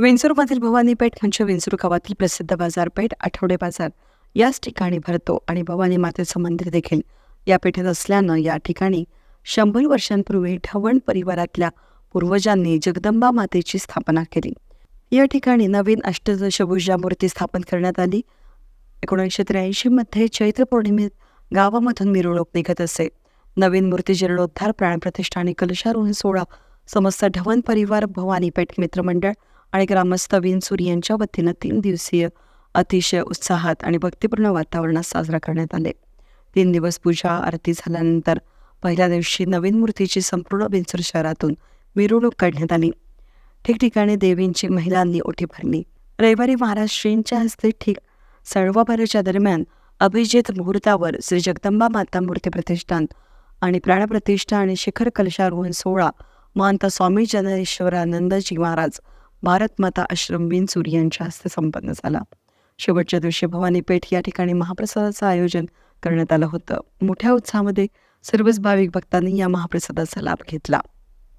विंचूरमधील भवानी पेठ म्हणजे विंचूर गावातील प्रसिद्ध बाजारपेठ आठवडे बाजार. याच ठिकाणी भरतो आणि भवानी मातेचं मंदिर देखील. या पेठेत असल्यानं या ठिकाणी शंभर वर्षांपूर्वी ढवण परिवारातल्या पूर्वजांनी जगदंबा मातेची स्थापना केली. या ठिकाणी नवीन अष्टदशभुजा मूर्ती स्थापन करण्यात आली. एकोणीसशे त्र्याऐंशीमध्ये चैत्र पौर्णिमेत गावामधून मिरवणूक निघत असे. नवीन मूर्ती जीर्णोद्धार प्राणप्रतिष्ठा आणि कलशारोहण सोहळा समस्त ढवण परिवार भवानी पेठ मित्रमंडळ आणि ग्रामस्थ विनसूर यांच्या वतीनं तीन दिवसीय अतिशय उत्साहात आणि भक्तिपूर्ण वातावरणात साजरा करण्यात आले. तीन दिवस पूजा आरती झाल्यानंतर पहिल्या दिवशी नवीन मूर्तीची संपूर्ण बिनसूर शहरातून मिरवणूक काढण्यात आली. ठिकठिकाणी देवींची महिलांनी ओठी भरली. रविवारी महाराष्ट्रींच्या हस्ते ठीक सळवाभराच्या दरम्यान अभिजित मुहूर्तावर श्री जगदंबा माता मूर्ती प्रतिष्ठान आणि प्राणप्रतिष्ठा आणि शिखर कलशारोहण सोहळा महंत स्वामी जनरेश्वरानंदजी महाराज भारतमाता आश्रम विनसूर यांच्या हस्ते संपन्न झाला. शेवटच्या दिवशी भवानी पेठ या ठिकाणी महाप्रसादाचं आयोजन करण्यात आलं होतं. मोठ्या उत्साहामध्ये सर्वच भाविक भक्तांनी या महाप्रसादाचा लाभ घेतला.